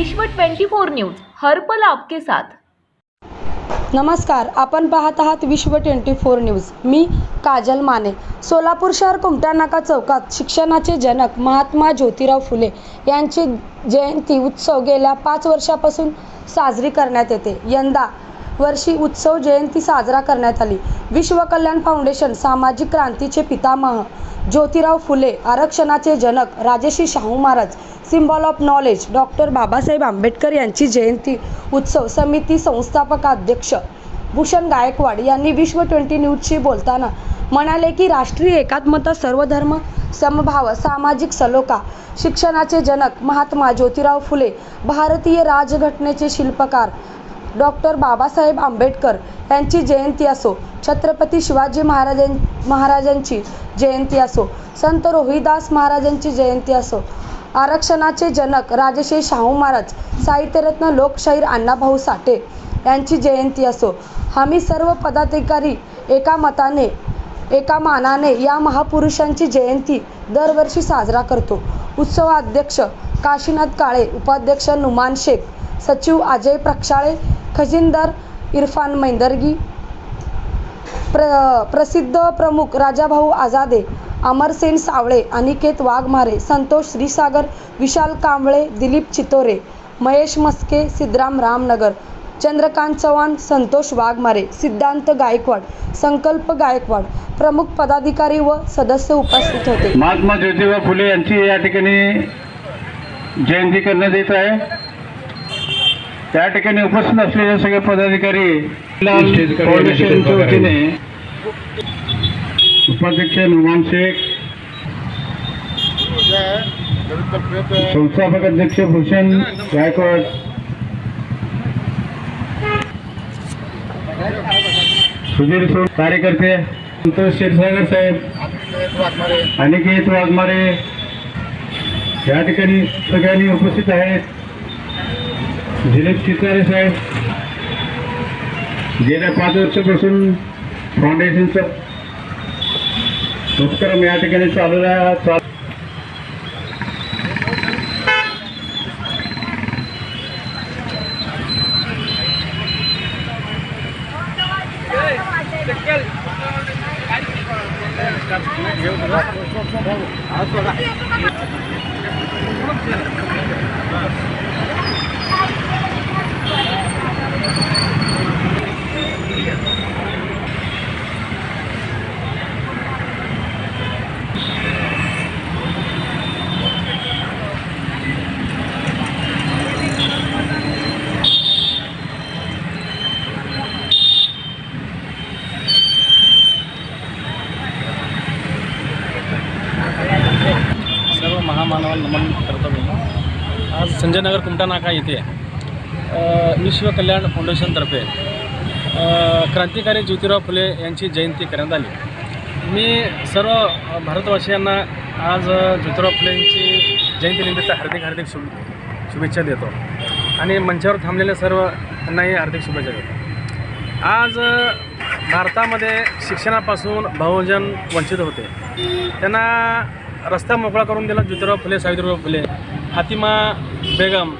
विश्व 24 न्यूज हर्पल आपके साथ. नमस्कार आपण पाहत आहात विश्व ट्वेंटी फोर न्यूज. मी काजल माने. सोलापूर शहर कुमटा नाका चौकात शिक्षणाचे जनक महात्मा ज्योतिराव फुले यांची जयंती उत्सव गेल्या पाच वर्षापासून साजरी करण्यात येते. यंदा वर्षी उत्सव जयंती साजरा करण्यात आली. विश्वकल्याण फाउंडेशन सामाजिक क्रांतीचे पितामह ज्योतिराव फुले आरक्षणाचे जनक Rajarshi Shahu Maharaj symbol of knowledge doctor Babasaheb Ambedkar यांची जयंती उत्सव समिती संस्थापक अध्यक्ष भूषण गायकवाड यांनी विश्व ट्वेंटी न्यूजशी बोलताना म्हणाले की राष्ट्रीय एकात्मता सर्वधर्म समभाव सामाजिक सलोखा शिक्षणाचे जनक महात्मा ज्योतिराव फुले भारतीय राजघटनेचे शिल्पकार डॉक्टर बाबासाहेब आंबेडकर यांची जयंती असो छत्रपती शिवाजी महाराजां महाराजांची जयंती असो संत रोहिदास महाराजांची जयंती असो आरक्षणाचे जनक राजश्री शाहू महाराज साहित्यरत्न लोकशाहीर अण्णाभाऊ साठे यांची जयंती असो. आम्ही सर्व पदाधिकारी एका मताने एका मानाने या महापुरुषांची जयंती दरवर्षी साजरा करतो. उत्सवाध्यक्ष काशीनाथ काळे उपाध्यक्ष नुमान शेख सचिव अजय प्रक्षाळे खजिनदार इरफान मैंदर्गी प्र प्रसिद्ध प्रमुख राजाभाऊ आजादे अमरसेन सावळे अनिकेत वाघमारे संतोष श्रीसागर विशाल कांबळे दिलीप चितोरे महेश मस्के सिद्धराम रामनगर चंद्रकांत चव्हाण संतोष वाघमारे सिद्धांत गायकवाड संकल्प गायकवाड प्रमुख पदाधिकारी व सदस्य उपस्थित होते. महात्मा ज्योतिबा फुले यांची या ठिकाणी जयंती करण्यात येत आहे. त्या ठिकाणी उपस्थित असलेले सगळे पदाधिकारी फाउंडेशनच्या वतीने उपाध्यक्ष नुमान शेख संस्थापक अध्यक्ष भूषण गायकवाड सुधीर सोड कार्यकर्ते संतोष क्षीरसागर साहेब अनिकेत वाघमारे या ठिकाणी सगळ्यांनी उपस्थित आहेत. दिलीप चितारे साहेब गेल्या पाच वर्षापासून फाउंडेशनचा उपक्रम या ठिकाणी चालू आहे चालू। सर्व महामानवांना नमन करतो मी. आज संजय कुमटा नाका येथे विश्वकल्याण फाउंडेशनतर्फे क्रांतिकारी ज्योतिराव फुले यांची जयंती करण्यात आली. मी सर्व भारतवासियांना आज ज्योतिराव फुले यांची जयंतीनिमित्त हार्दिक हार्दिक शुभ शुभेच्छा देतो. आणि मंचावर थांबलेल्या सर्व त्यांनाही हार्दिक शुभेच्छा देतो. आज भारतामध्ये शिक्षणापासून बहुजन वंचित होते. त्यांना रस्ता मोकळा करून दिला ज्योतिराव फुले सावित्रीबाई फुले फातिमा बेगम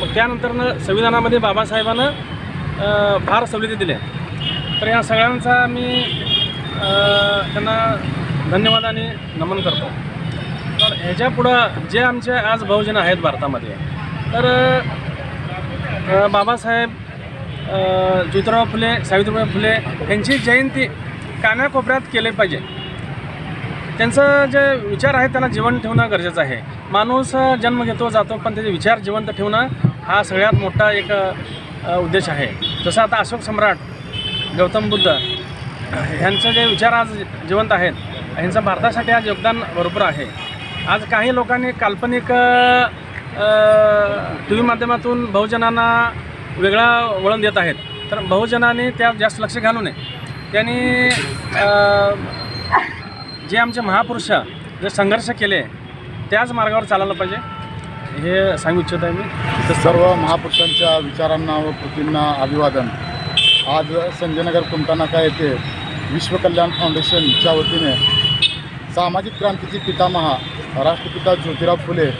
मग त्यानंतरनं संविधानामध्ये बाबासाहेबानं फार सवलती दिल्या. तर या सगळ्यांचा मी त्यांना धन्यवाद आणि नमन करतो. तर ह्याच्या पुढं जे आमचे आज बहुजन आहेत भारतामध्ये तर बाबासाहेब ज्योतिराव फुले सावित्रीबाई फुले यांची जयंती कानाकोपऱ्यात केले पाहिजे. त्यांचं जे विचार आहे त्याला जिवंत ठेवणं गरजेचं आहे. माणूस जन्म घेतो जातो पण त्याचे विचार जिवंत ठेवणं हा सगळ्यात मोठा एक उद्देश आहे. जसं आता अशोक सम्राट गौतम बुद्ध ह्यांचे जे विचार आज जिवंत आहेत ह्यांचं भारतासाठी आज योगदान भरपूर आहे. आज काही लोकांनी काल्पनिक टी व्ही माध्यमातून बहुजनांना वेगळा वळण देत आहेत. तर बहुजनांनी त्यात जास्त लक्ष घालू नये. त्यांनी जे आमचे महापुरुष जे संघर्ष केले त्याच मार्गावर चालायला पाहिजे हे सांगू इच्छित आहे मी. तर सर्व महापुरुषांच्या विचारांना व कृतींना अभिवादन. आज संजयनगर कुमटानाका येथे विश्वकल्याण फाउंडेशनच्या वतीने सामाजिक क्रांतीची पितामहा राष्ट्रपिता ज्योतिराव फुले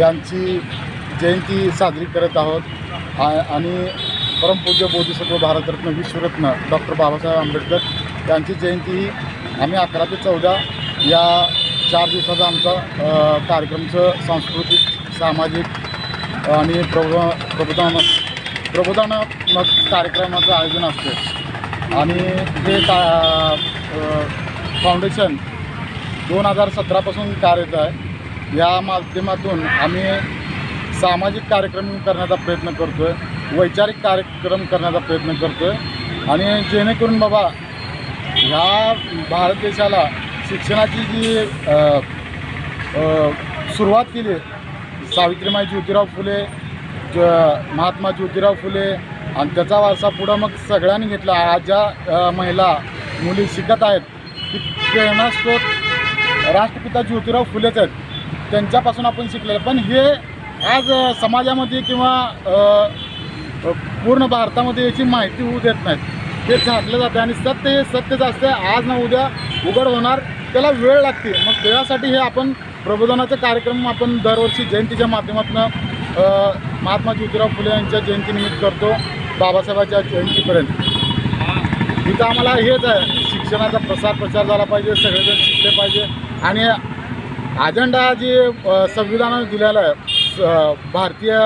यांची जयंती साजरी करत आहोत. आ- आणि परमपूज्य बोधिसत्व भारतरत्न विश्वरत्न डॉक्टर बाबासाहेब आंबेडकर त्यांची जयंती ही आम्ही अकरा ते चौदा या चार दिवसाचा आमचा कार्यक्रमचं सांस्कृतिक सामाजिक आणि प्रबो प्रबोधन प्रबोधनात्मक कार्यक्रमाचं आयोजन असते. आणि हे का फाउंडेशन दोन हजार सतरापासून कार्यरत आहे. या माध्यमातून आम्ही सामाजिक कार्यक्रम करण्याचा प्रयत्न करतो आहे वैचारिक कार्यक्रम करण्याचा प्रयत्न करतो आहे आणि जेणेकरून बाबा ह्या भारत देशाला शिक्षणाची जी सुरुवात केली सावित्रीमाई ज्योतिराव फुले ज महात्मा ज्योतिराव फुले आणि त्याचा वारसा पुढं मग सगळ्यांनी घेतला. आज ज्या महिला मुली शिकत आहेत ती प्रेरणास्रोत राष्ट्रपिता ज्योतिराव फुलेच आहेत. त्यांच्यापासून आपण शिकलेलं. पण हे आज समाजामध्ये किंवा पूर्ण भारतामध्ये याची माहिती होऊ देत नाहीत. हे झाकलं जातं आणि सत्य हे सत्यच असतं आज ना उद्या उघड होणार. त्याला वेळ लागते. मग त्यासाठी हे आपण प्रबोधनाचा कार्यक्रम आपण दरवर्षी जयंतीच्या माध्यमातून महात्मा ज्योतिराव फुले यांच्या जयंतीनिमित्त करतो. बाबासाहेबांच्या जयंतीपर्यंत. इथं आम्हाला हेच आहे. शिक्षणाचा प्रसार प्रचार झाला पाहिजे. सगळेजण शिकले पाहिजे. आणि अजेंडा जे संविधानानं दिलेला आहे स- भारतीय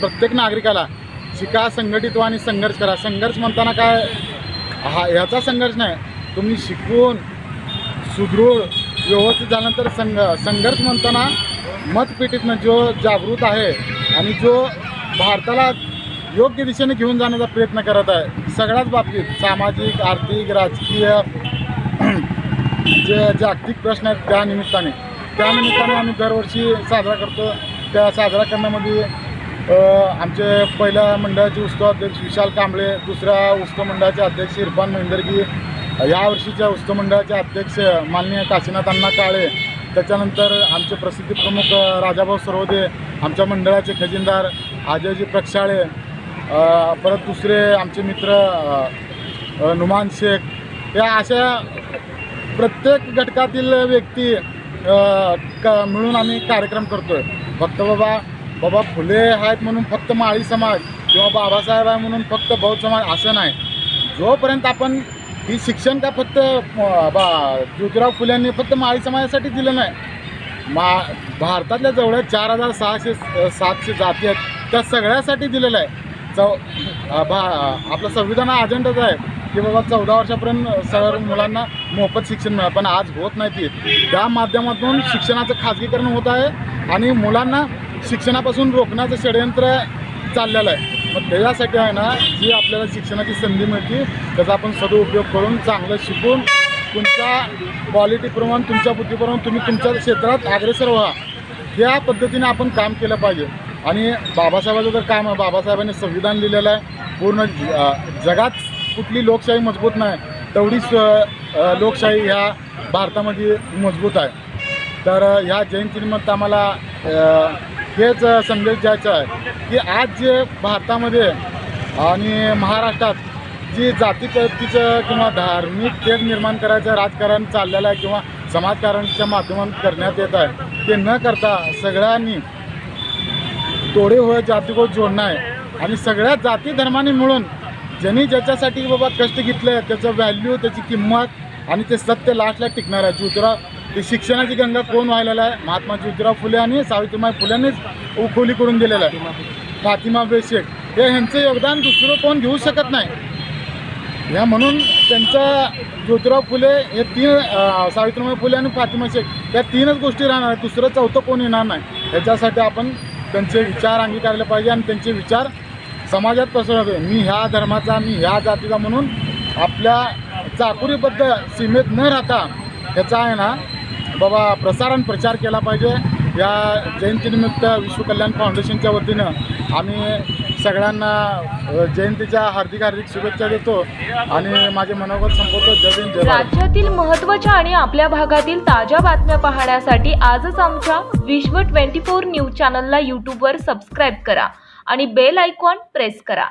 प्रत्येक नागरिकाला शिका संघटित व्हा आणि संघर्ष करा. संघर्ष म्हणताना काय हा ह्याचा संघर्ष नाही. तुम्ही शिकून सुदृढ व्यवस्थित झाल्यानंतर संघ संघर्ष म्हणताना मतपेटीतनं म्हणजे जो जागृत आहे आणि जो भारताला योग्य दिशेने घेऊन जाण्याचा प्रयत्न करत आहे सगळ्याच बाबतीत सामाजिक आर्थिक राजकीय जे जागतिक प्रश्न आहेत त्या निमित्ताने. त्या निमित्ताने आम्ही दरवर्षी साजरा करतो. त्या साजरा करण्यामध्ये आमचे पहिल्या मंडळाचे उत्सव अध्यक्ष विशाल कांबळे दुसऱ्या उत्सव मंडळाचे अध्यक्ष इरफान मेंदरगी या वर्षीच्या उत्सव मंडळाचे अध्यक्ष माननीय काशीनाथ अण्णा काळे त्याच्यानंतर आमचे प्रसिद्धी प्रमुख राजाभाऊ सरोदे आमच्या मंडळाचे खजिनदार अजयजी प्रक्षाळे परत दुसरे आमचे मित्र नुमान शेख या अशा प्रत्येक घटकातील व्यक्ती क मिळून आम्ही कार्यक्रम करतो आहे फक्त बाबा बाबा फुले आहेत म्हणून फक्त माळी समाज किंवा बाबासाहेब आहे म्हणून फक्त बौद्ध समाज असं नाही. जोपर्यंत आपण ही शिक्षण का फक्त बा ज्योतिराव फुल्यांनी फक्त माळी समाजासाठी दिलं नाही मा भारतातल्या जवळ चार हजार सहाशे सातशे जाती आहेत त्या सगळ्यासाठी दिलेलं आहे. चौ भा आपलं संविधान हा अजेंडाच आहे की बाबा चौदा वर्षापर्यंत सर्व मुलांना मोफत शिक्षण मिळालं पण आज होत नाही ते. त्या माध्यमातून शिक्षणाचं खाजगीकरण होत आहे आणि मुलांना शिक्षणापासून रोखण्याचं षडयंत्र चाललेलं आहे. मग त्याच्यासाठी आहे ना जी आपल्याला शिक्षणाची संधी मिळते त्याचा आपण सदुपयोग करून चांगलं शिकून तुमच्या क्वालिटीप्रमाणे तुमच्या बुद्धीप्रमाणे तुम्ही तुमच्या क्षेत्रात अग्रेसर व्हा. त्या पद्धतीने आपण काम केलं पाहिजे. आणि बाबासाहेबाचं जर काम आहे. बाबासाहेबांनी संविधान लिहिलेलं आहे. पूर्ण ज- जगात कुठली लोकशाही मजबूत नाही. तेवढीच लोकशाही ह्या भारतामध्ये मजबूत आहे. तर ह्या जयंतीनिमित्त आम्हाला हेच संदेश द्यायचा आहे की आज जे भारतामध्ये आणि महाराष्ट्रात जी जातीपतीचं किंवा धार्मिक तेढ निर्माण करायचं राजकारण चाललेलं आहे किंवा समाजकारणाच्या माध्यमातून करण्यात येत आहे ते न करता सगळ्यांनी तोडे होय जातीको जोडणं आहे आणि सगळ्या जाती धर्माने मिळून ज्यांनी ज्याच्यासाठी बाबा कष्ट घेतले त्याचं व्हॅल्यू त्याची किंमत आणि ते सत्य लास्टला टिकणार आहे. दुसरा ते शिक्षणाची गंगा कोण व्हायला आहे? महात्मा ज्योतिराव फुले आणि सावित्रीबाई फुल्यांनीच उखोली करून दिलेलं आहे. फातिमा बेशेख हे ह्यांचं योगदान दुसरं कोण घेऊ शकत नाही. या म्हणून त्यांचा ज्योतिराव फुले हे तीन सावित्रीबाई फुले आणि फातिमा शेख या तीनच गोष्टी राहणार आहेत. दुसरं चौथं कोण येणार नाही. ह्याच्यासाठी आपण त्यांचे विचार अंगीकारले पाहिजे आणि त्यांचे विचार समाजात पसरवले मी ह्या धर्माचा मी ह्या जातीचा म्हणून आपल्या चाकुरीबद्ध सीमेत न राहता ह्याचा आहे ना बाबा प्रसारण प्रचार केला पाहिजे. या जयंतीनिमित्त विश्वकल्याण फाउंडेशनच्या वतीनं आम्ही सगळ्यांना जयंतीच्या हार्दिक हार्दिक शुभेच्छा देतो आणि माझे मनोगत संपवतो. जय हिंद राज्यातील महत्त्वाच्या आणि आपल्या भागातील ताज्या बातम्या पाहण्यासाठी आजच आमच्या विश्व 24 न्यूज चॅनलला यूट्यूबवर सबस्क्राईब करा आणि बेल आयकॉन प्रेस करा.